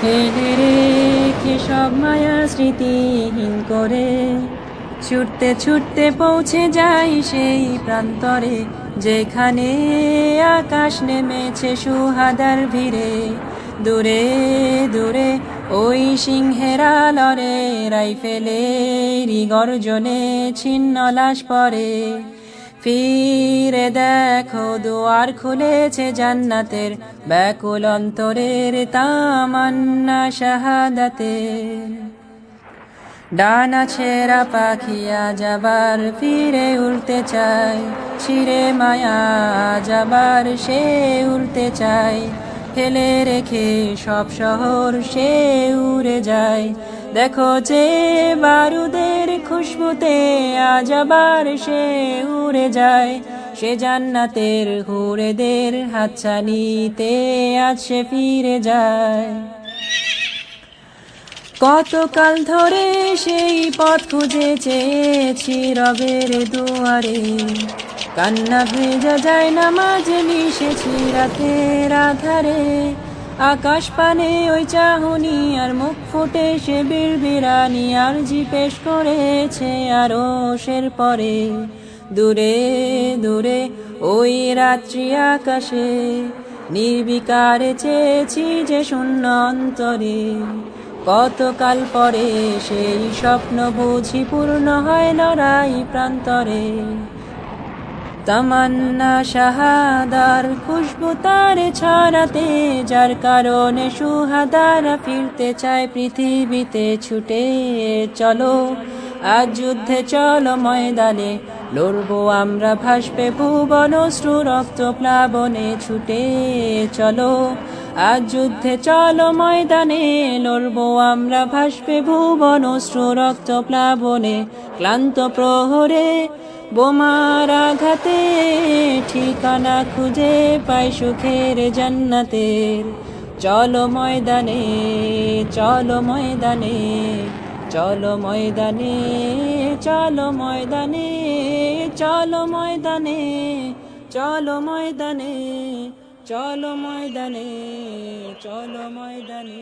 ফেলে রেখে সব মায়া স্মৃতিহীন করে? ছুটতে ছুটতে পৌঁছে যাই সেই প্রান্তরে, যেখানে আকাশ নেমেছে সুহাদার ভিড়ে। দূরে দূরে ওই সিংহেরা লরে রাইফেলের গর্জনে ছিন্ন লাশ পরে ফিরে দেখো দুয়ার খুলেছে জান্নাতের, ব্যাকুল অন্তরের তামান্না শাহাদাতের। ডানা ছেঁড়া পাখিয়া যাবার ফিরে উড়তে চায় ছিঁড়ে মায়া যাবার সে উড়তে চায়, ফেলে রেখে সব শহর সে উড়ে যায়। দেখো যে বারুদের খুশবুতে আজ আবার সে উড়ে যায়। সে জান্নাতের হুরেদের হাতছানিতে আজ সে ফিরে যায়। কতকাল ধরে সেই পথ খুঁজে চেয়েছি রবের দুয়ারে। কান্না ভেজা যায় না মাঝে মিশেছি রাতের আধারে। আকাশ পানে ওই চাহনি আর মুখ ফুটে সে বিড়বিড়ানি আর জি পেশ করেছে আরও সের পরে। দূরে দূরে ওই রাত্রি আকাশে নির্বিকারে চেয়েছি যে শূন্য অন্তরে। কতকাল পরে সেই স্বপ্ন বুঝি পূর্ণ হয় লড়াই প্রান্তরে। তামান্না শাহাদার খুশবু তার ছড়াতে, যার কারণে সুহাদারা ফিরতে চায় পৃথিবীতে ছুটে চলো। আজ যুদ্ধে চলো ময়দানে, লড়বো আমরা ভাসবে ভুবন শ্রু রক্ত প্লাবনে ছুটে চলো। আজ যুদ্ধে চলো ময়দানে, লড়বো আমরা ভাসবে ভুবন শ্রু রক্ত প্লাবনে, ক্লান্ত প্রহরে বোমার আঘাতে ঠিকানা খুঁজে পাই সুখের জান্নাতের চলো ময়দানে চলো ময়দানে চলো ময়দানে চলো ময়দানে চলো ময়দানে চলো ময়দানে চলো ময়দানে চলো ময়দানে।